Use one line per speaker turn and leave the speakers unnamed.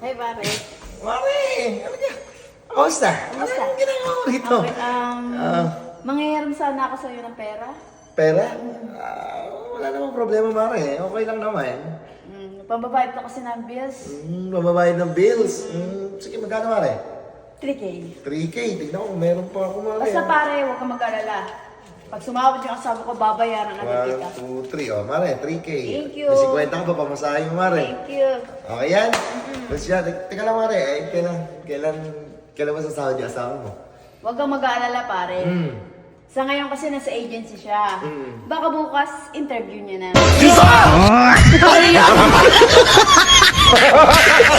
pare.
Mare, ano ka? Kamusta?
Kamusta?
Anong ginagawa mo dito?
Okay, um,
Ah.
mangyayaram sana ako sa'yo ng pera.
Pera? Ah, wala namang problema, Mare. Okay lang naman.
Mm, pambabayad ko kasi ng bills.
Mm, mababayad ng bills. Mm, sige, magkano, Mare?
3K.
3K. Tignan ko, meron pa ako, Mare.
Basta pare, huwag kang mag-alala. Pag sumabot yung asawa ko, babayaran agad kita.
1, 2, 3. Oh, Mare, 3K.
Thank you.
May 50 ka pa, pamasahin mo, Mare.
Thank you.
Okay yan? Tapos siya, te- teka lang, Mare. Eh, kailan, kailan, kailan ba sasahod yung asawa mo?
Huwag kang mag-aalala pare.
Mm.
Sa ngayon kasi nasa agency siya.
Mm.
Baka bukas, interview niya na.